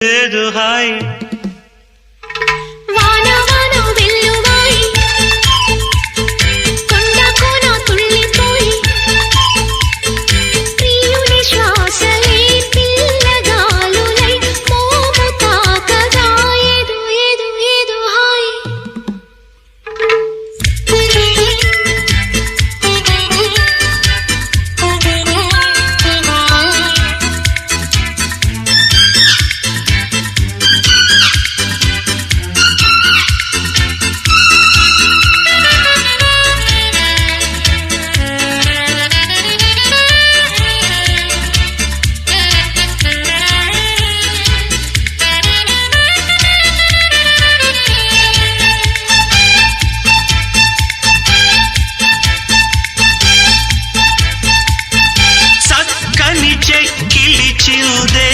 ஏது ஹாய் కిలిచిదే